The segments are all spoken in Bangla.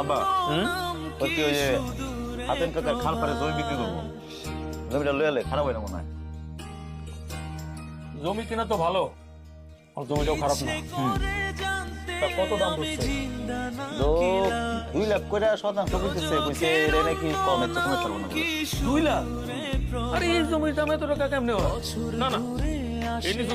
আব্বা হুম? ওই যে হাতেন কাকার খাল পারে জমি বিক্রি করব? জমিটা লয়ে এলে খারাপ হয় না মনে হয়? জমি কিনা তো ভালো আর জমিটাও খারাপ না। তা কত দাম ধরছে? তো দুই লাখ করে শতাংশ করতেছে কইছে এটা নাকি কমে তো কমে পারব না দুই লাখ? আরে এই জমির দাম এত টাকা কেমনে হয়? না না। এই নিচু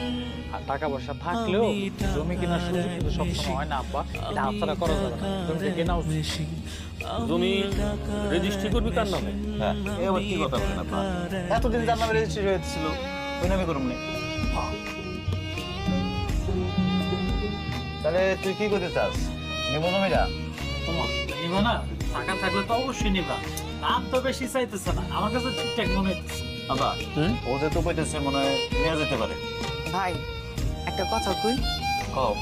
টাকা পয়সা থাকলেও জমি কেনার সুযোগ কিন্তু সবসময় হয় না আব্বা। এটা হাতছাড়া করা যাবে না। জমিটা কেনা উচিত। জমি রেজিস্ট্রি করবি কার নামে? হ্যাঁ। এ আবার কি কথা বলেন আপনার এতদিন যার নামে রেজিস্ট্রি হয়েছিল ওই নামে করুন নি। তাহলে তুই কি করতে চাস? নেব জমিটা? নিবা না? টাকা থাকলে তো অবশ্যই নিবা। দাম তো বেশি চাইতেছে না। আমার কাছে ঠিকঠাক মনে হইতেছে। আব্বা ও যে তো কইতেছে মনে হয় নেওয়া যেতে পারে। ভাই একটা কথা কই? কও।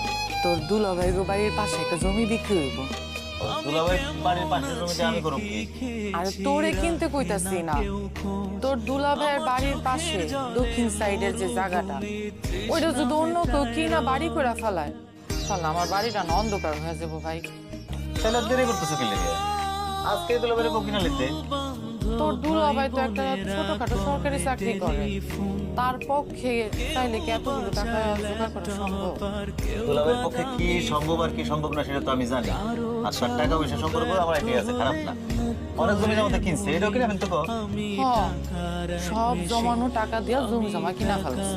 তোর দুলাভাই গো বাড়ির পাশে একটা জমি বিক্রি হইব। দুলাভাই বাড়ির পাশের জমিতে আমি করুম কি আর তোরে কিনতে কইতাছি না। তোর দুলাভাইয়ের বাড়ির পাশে দক্ষিণ সাইডের যে জায়গাটা ওইটা যদি অন্য কেউ কিনা বাড়ি করে ফেলায় তাহলে আমার বাড়িটা না অন্ধকার হয়ে যাব ভাই। তাহলে দেরি করতেছে কি লেগে? আজকে দুলাভাইয়ের বউ কিনা লিখতে তোর দুলাভাই তো একটা ছোটখাটো সরকারি চাকরি করে। তার পক্ষে চাইলে কি এতগুলো টাকা জোগাড় করা সম্ভব? দুলাভাইয়ের পক্ষে কি সম্ভব আর কি সম্ভব না সেটা তো আমি জানি। আর তার টাকা পয়সা সম্পর্ক আমার ঠিক আছে খারাপ না। অনেক জমি জমাতে কিনছে এটাও কিনা ফেলতে সব জমানো টাকা দিয়া জমি জমা কিনা ফেলছে।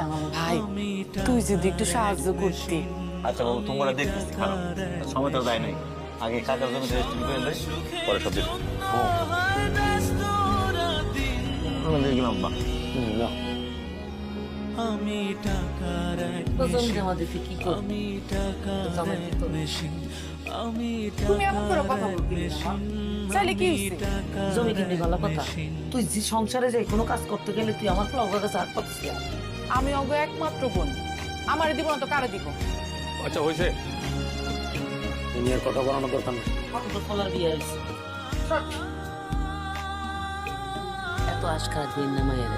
এখন ভাই তুই যদি একটু সাহায্য করতি। আচ্ছা বাবু তোমরা দেখতেছি খারাপ। সময় তো যায় নাই। আগে কাকার জমি রেজিস্ট্রি করে পরে সব দেখো দেখলাম বা তো জমি জমা দিতে কি করবি? জমা দিতে তুমি এমন করে কথা বলবি না। চাইলে কি জমি কিনবি ভালো কথা? তুই যে সংসারে যাই কোনো কাজ করতে গেলে তুই আমার প্লাউগা কাছে হাত পাতিস আমি অগ একমাত্র বোন। আমার দিব না তো কারে দিব। আচ্ছা হয়েছে। নিয়ে কথা বানানোর দরকার নেই কত তো বিয়ে এত আশকার দিন না মায়ের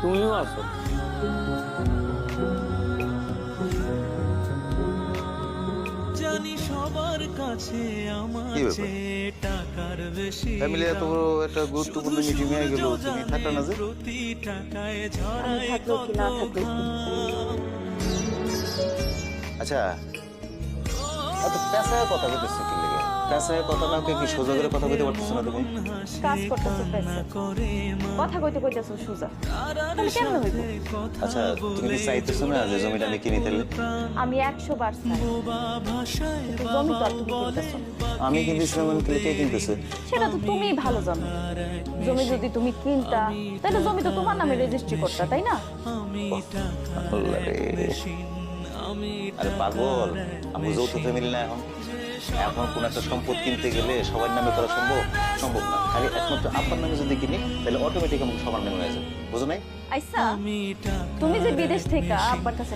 তুমিও আছো। জানি সবার কাছে আমার চেয়ে টাকার বেশি ফ্যামিলি এত বড় একটা গুরুত্বপূর্ণ মিটিং হয়ে গেল তুমি থাকলে না যে? প্রতি টাকায় ঝরায় আচ্ছা এত পেশায় কথা বলতেছো কি লেগে? পেশায় কথা না কি সোজা করে কথা বলতে পারতেছো না তুমি? কাজ করতেছো কথা কইতে কইতেছো সুজা। তাহলে কেমন হইব? আচ্ছা তুমি কি চাইতেছো না যে জমিটা আমি কিনে দিলে আমি একশো বার চাই। কিন্তু জমি তো তুমি কিনতেছো আমি কিনতেছিলাম আমি কে কিনতেছে? সেটা তো তুমিই ভালো জানো। জমি যদি তুমি কিনতা তাহলে জমি তো তোমার নামে রেজিস্ট্রি করতা তাই না? আল্লাহ রে। আরে পাগল আমি যৌথ ফ্যামিলি না এখন। এখন কোন একটা সম্পদ কিনতে গেলে সবার নামে করা সম্ভব? সম্ভব না। খালি একমাত্র আপনার নামে যদি কিনি, তাহলে অটোমেটিক আমাকে সবার নামে হয়ে যাবে। বুঝো নাই? আইসা, তুমি যে বিদেশ থেকে আব্বার কাছে